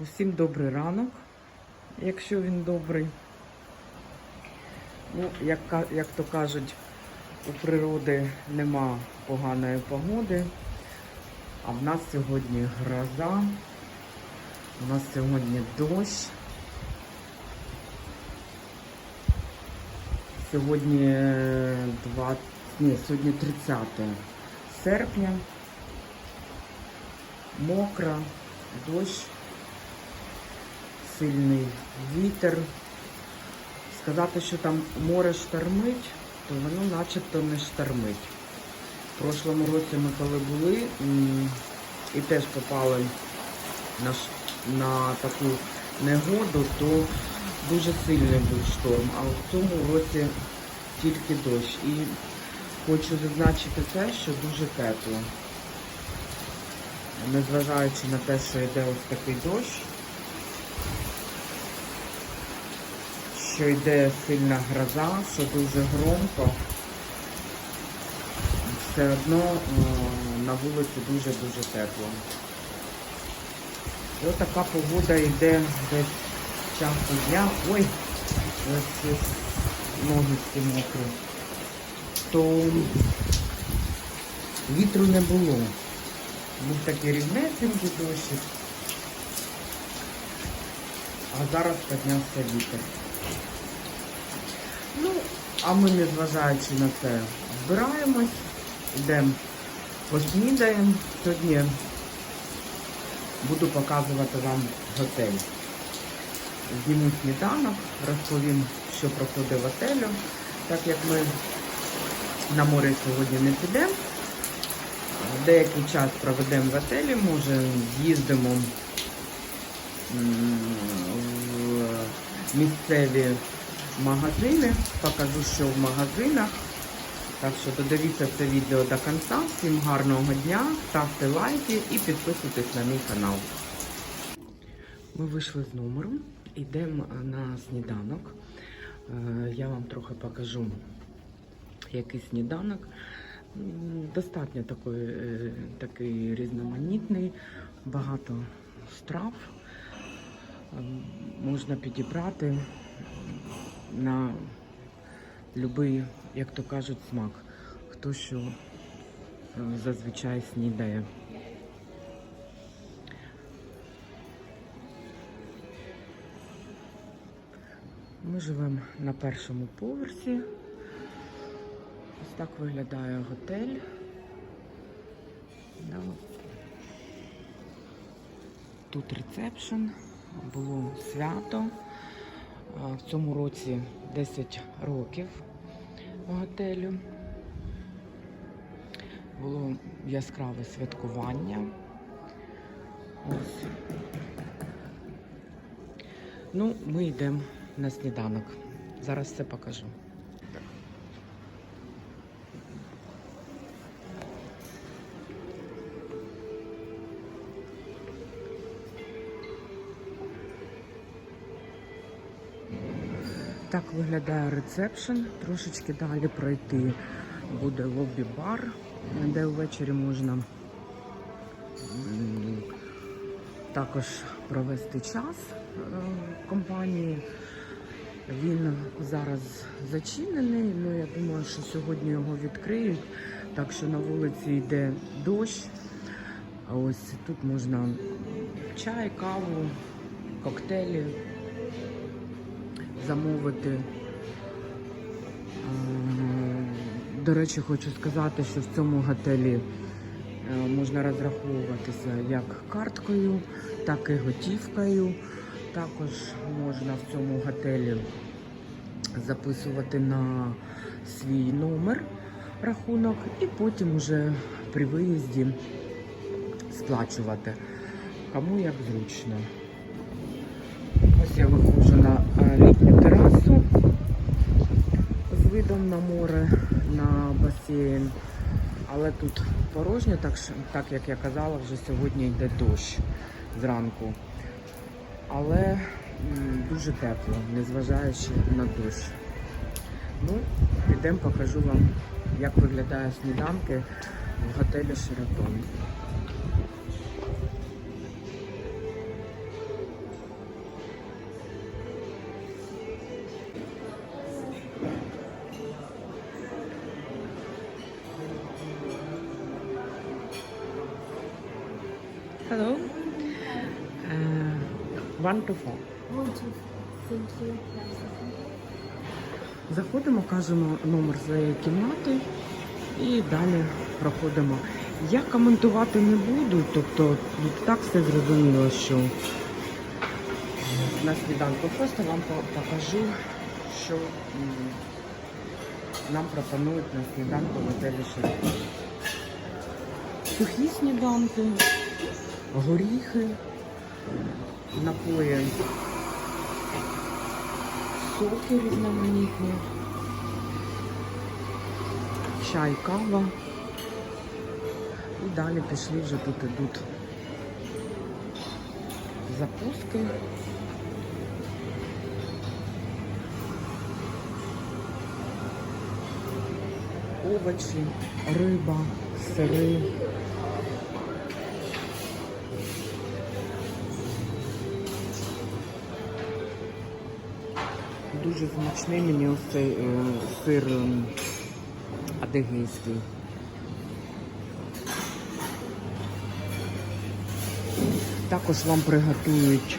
Усім добрий ранок, якщо він добрий. Ну, як, як то кажуть, у природи нема поганої погоди, а в нас сьогодні гроза, у нас сьогодні дощ. Сьогодні е, 20, ні, сьогодні 30 серпня. Мокро, дощ, сильний вітер. Сказати, що там море штормить, то воно начебто не штормить. В прошлому році ми коли були і теж попали на, на таку негоду, то дуже сильний був шторм. А в цьому році тільки дощ. І хочу зазначити те, що дуже тепло. Незважаючи на те, що йде ось такий дощ, що йде сильна гроза, що дуже громко, все одно е, на вулиці дуже-дуже тепло. І ось така погода йде десь часу дня. Ой, ось ноги всі мокрі. То вітру не було. Був такий рівнесенький дощик. А зараз піднявся вітер. А ми, незважаючи на це, збираємось, йдемо поснідаємо. Сьогодні буду показувати вам готель. Зніму сніданок, розповім, що проходить в отелю, так як ми на море сьогодні не підемо. Деякий час проведемо в отелі, може з'їздимо в місцеві магазини, покажу, що в магазинах. Так що додивіться це відео до кінця. Всім гарного дня, ставте лайки і підписуйтесь на мій канал. Ми вийшли з номеру, йдемо на сніданок. Е, Я вам трохи покажу, який сніданок. Достатньо такий, е, такий різноманітний, багато страв. Можна підібрати на будь-який, як то кажуть, смак. Хто що е, зазвичай снідає. Ми живемо на першому поверсі. Ось так виглядає готель. Тут рецепшн, було свято. В цьому році 10 років готелю. Було яскраве святкування. Ось. Ну, ми йдемо на сніданок. Зараз все покажу. Так виглядає рецепшн. Трошечки далі пройти буде лобі-бар, де ввечері можна також провести час е, в компанії. Він зараз зачинений, ну я думаю, що сьогодні його відкриють. Так що на вулиці йде дощ. Ось тут можна чай, каву, коктейлі замовити. Е, До речі, хочу сказати, що в цьому готелі е, можна розраховуватися як карткою, так і готівкою. Також можна в цьому готелі записувати на свій номер рахунок і потім уже при виїзді сплачувати. Кому як зручно. Ось я виходжу на літню терасу з видом на море, на басейн. Але тут порожньо, так, так як я казала, вже сьогодні йде дощ зранку. Але дуже тепло, незважаючи на дощ. Ну, підемо покажу вам, як виглядає сніданки в готелі Шератон. To four. One, you. Заходимо, кажемо номер своєї кімнати і далі проходимо. Я коментувати не буду, тобто так все зрозуміло, що на сніданку просто вам покажу, що нам пропонують на сніданку в готелі Шериф. Сухі сніданки, горіхи, напої, соки різноманітні, чай, кава. І далі пішли вже тут ідуть запуски. Овочі, риба, сири. Дуже смачний мені ось цей е, сир ем, адигейський. Також вам приготують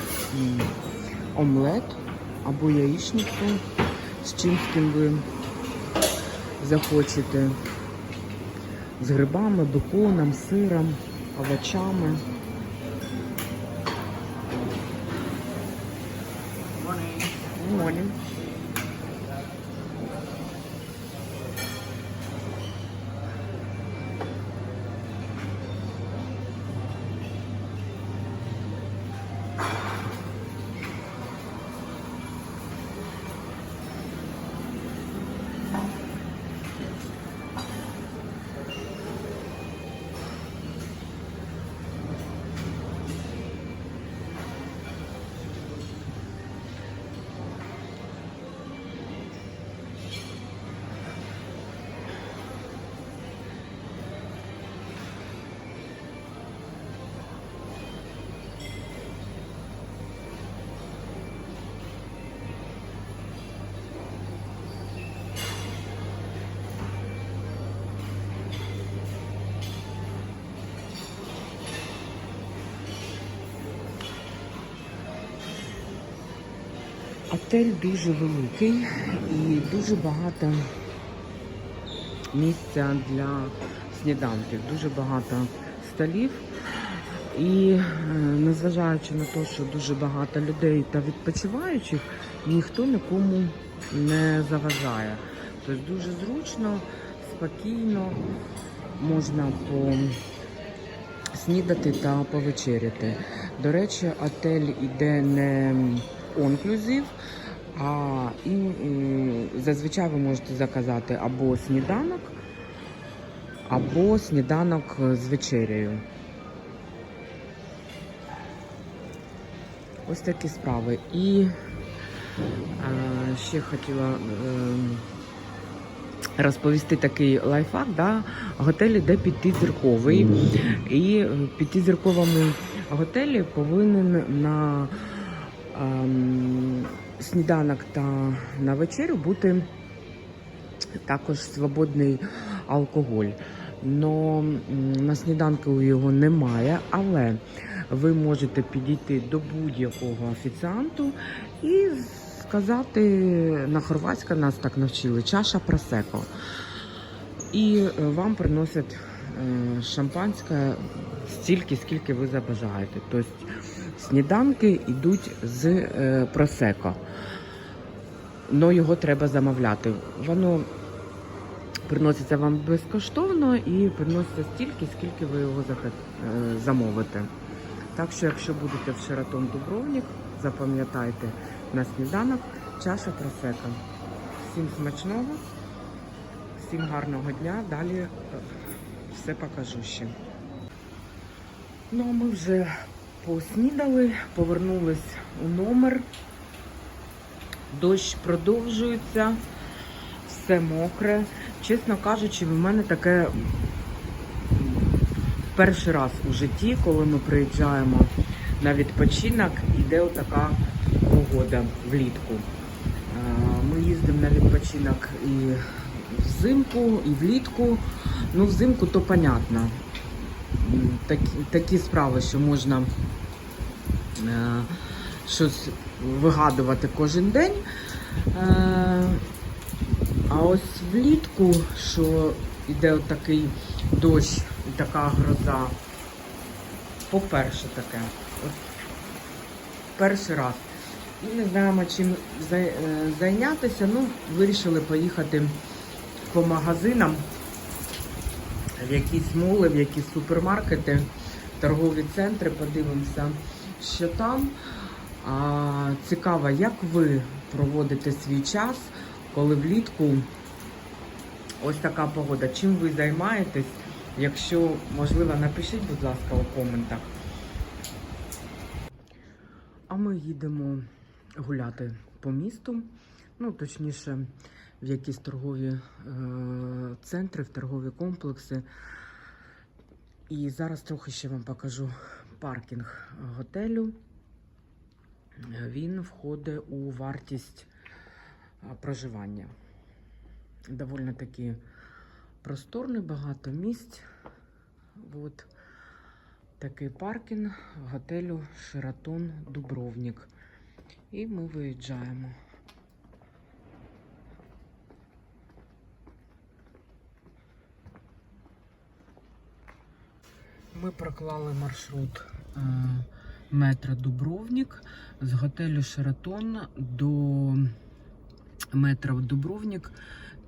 омлет або яєчницю з чим з ким ви захочете. З грибами, беконом, сиром, овочами. Отель дуже великий і дуже багато місця для сніданків, дуже багато столів. І е, незважаючи на те, що дуже багато людей та відпочиваючих, ніхто нікому не заважає. Тобто дуже зручно, спокійно можна по снідати та повечеряти. До речі, отель іде не онклюзив, а і, і зазвичай ви можете заказати або сніданок, або сніданок з вечерею. Ось такі справи. І е, ще хотіла е, розповісти такий лайфхак. Да? Готель іде п'ятизірковий. І в п'ятизірковому готелі повинен на сніданок та на вечерю бути також свободний алкоголь. Но на сніданку його немає, але ви можете підійти до будь-якого офіціанту і сказати на хорватська нас так навчили чаша просеко. І е, вам приносять е, шампанське стільки, скільки ви забажаєте. Тобто сніданки йдуть з е, просеко. Но його треба замовляти. Воно приноситься вам безкоштовно і приноситься стільки, скільки ви його е, замовите. Так що, якщо будете в Шератон Дубровник, запам'ятайте на сніданок чаша просека. Всім смачного, всім гарного дня. Далі е, все покажу ще. Ну, а ми вже поснідали, повернулись у номер. Дощ продовжується, все мокре. Чесно кажучи, в мене таке перший раз у житті, коли ми приїжджаємо на відпочинок, іде отака погода влітку. Ми їздимо на відпочинок і взимку, і влітку. Ну, взимку то понятно. Такі, такі справи, що можна е, щось вигадувати кожен день. Е, а ось влітку, що йде такий дощ і така гроза, по-перше таке. От перший раз. І не знаємо, чим е, зайнятися. Ну, вирішили поїхати по магазинам, в якісь моли, в якісь супермаркети, торгові центри, подивимося, що там. А, цікаво, як ви проводите свій час, коли влітку ось така погода. Чим ви займаєтесь? Якщо можливо, напишіть, будь ласка, у коментах. А ми їдемо гуляти по місту, ну точніше, в якісь торгові е- центри, в торгові комплекси. І зараз трохи ще вам покажу паркінг готелю. Е, Він входить у вартість проживання. Довольно таки просторний, багато місць. От такий паркінг готелю Шератон Дубровник. І ми виїжджаємо. Ми проклали маршрут е, метро Дубровник з готелю Шератон до метро Дубровник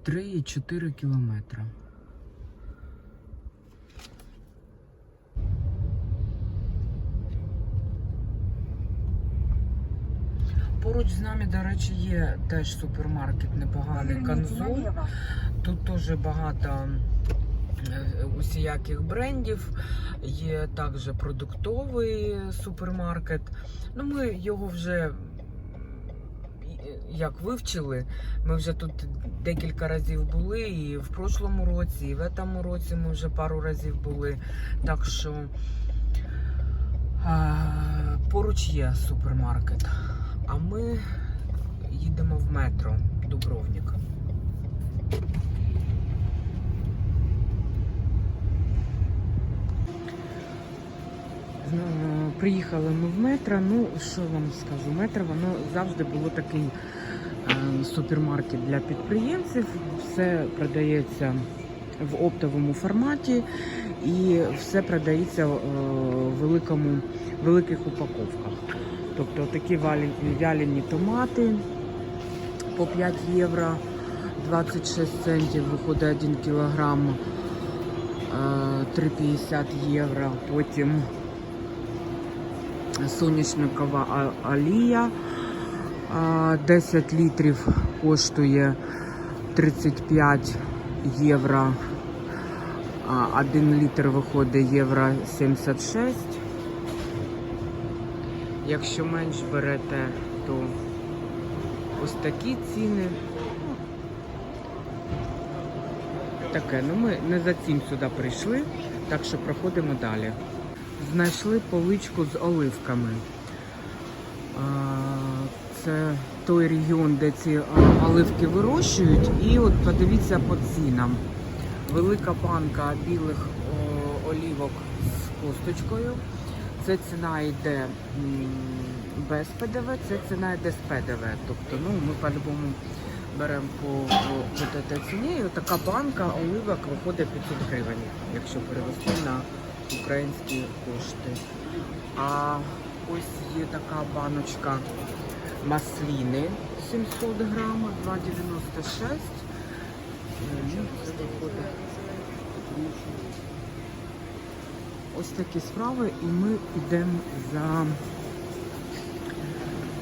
3,4 кілометра. Поруч з нами, до речі, є теж супермаркет непоганий Канзу. Тут теж багато усіяких брендів. Є також продуктовий супермаркет. Ну, ми його вже як вивчили. Ми вже тут декілька разів були, і в прошлому році, і в цьому році ми вже пару разів були. Так що а, поруч є супермаркет. А ми їдемо в метро Дубровник. Приїхали ми в метро. Ну, що вам скажу, метро воно завжди було такий е, супермаркет для підприємців. Все продається в оптовому форматі і все продається е, в великому, великих упаковках. Тобто такі вялені томати по 5 євро, 26 центів виходить 1 кілограм, е, 3,50 євро. Потім соняшникова а- олія. 10 літрів коштує 35 євро. 1 літр виходить євро 76. Якщо менш берете, то ось такі ціни. Таке, ну ми не за цим сюди прийшли, так що проходимо далі знайшли поличку з оливками. Це той регіон, де ці оливки вирощують. І от подивіться по цінам. Велика банка білих олівок з косточкою. Це ціна йде без ПДВ, це ціна йде з ПДВ. Тобто ну, ми по-любому беремо по, по, по ціні. І така банка оливок виходить 500 гривень, якщо перевести на українські кошти. А ось є така баночка масліни 700 грам, 2,96. Ну, це виходить. Ось такі справи, і ми йдемо за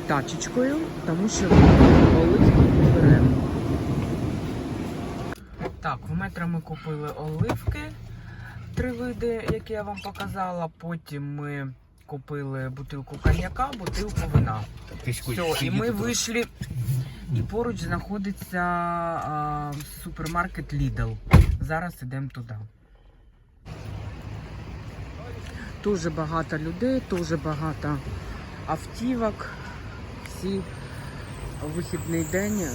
тачечкою, тому що оливки не беремо. Так, в метро ми купили оливки три види, які я вам показала. Потім ми купили бутилку коньяка, бутилку вина. Все, і ми вийшли. І поруч знаходиться а, супермаркет Lidl. Зараз йдемо туди. Дуже багато людей, дуже багато автівок. Всі вихідний день е,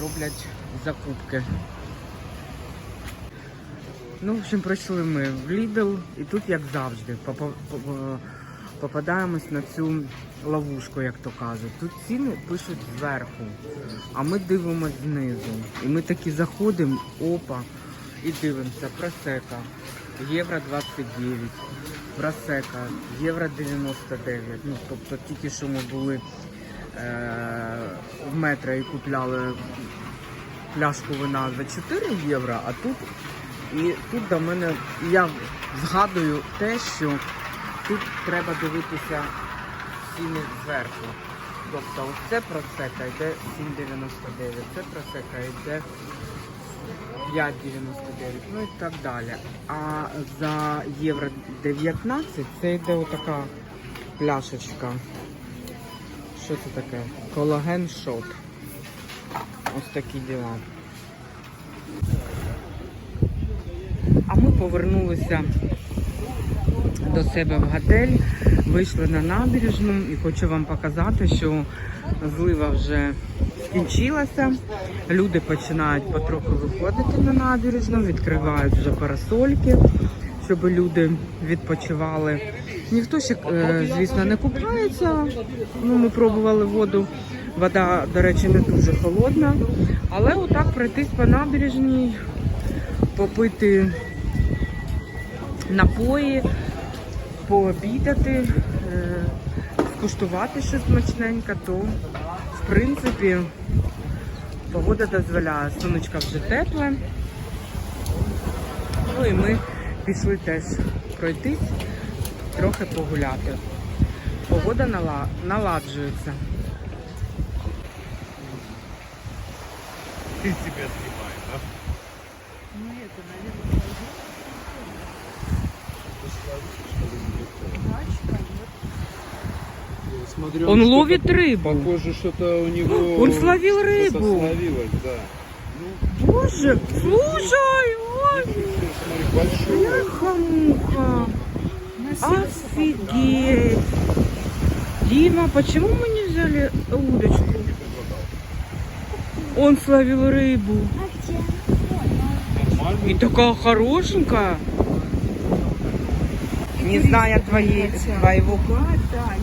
роблять закупки. Ну, в общем, прийшли ми в Lidl, і тут, як завжди, по, по, по- попадаємось на цю ловушку, як то кажуть. Тут ціни пишуть зверху, а ми дивимося знизу. І ми такі заходимо, опа, і дивимося, просека, євро 29, просека, євро 99. Ну, тобто тільки що ми були е- в метро і купляли пляшку вина за 4 євро, а тут і тут до мене я згадую те, що тут треба дивитися ціни зверху. Тобто ось це просека йде 7,99, це просека йде 5,99, ну і так далі. А за євро 19 це йде отака пляшечка. Що це таке? Колаген шот. Ось такі діла. А ми повернулися до себе в готель, вийшли на набережну і хочу вам показати, що злива вже скінчилася. Люди починають потроху виходити на набережну, відкривають вже парасольки, щоб люди відпочивали. Ніхто ще, е, звісно, не купається. Ну, ми пробували воду. Вода, до речі, не дуже холодна. Але отак пройтись по набережній, попити напої, пообідати, е, скуштувати щось смачненьке, то в принципі погода дозволяє. Сонечка вже тепле. Ну і ми пішли теж пройтись, трохи погуляти. Погода нала- наладжується. Ты себя снимаешь, да? Смотрю, Он что-то ловит рыбу. Похоже, что-то у него... Он словил рыбу. словилось, да. Боже, слушай, ой, Смотри, большой. бляха-муха. Офигеть. Дима, почему мы не взяли удочку? Он словил рыбу. И такая хорошенькая. Не зная твоей, твоего Да,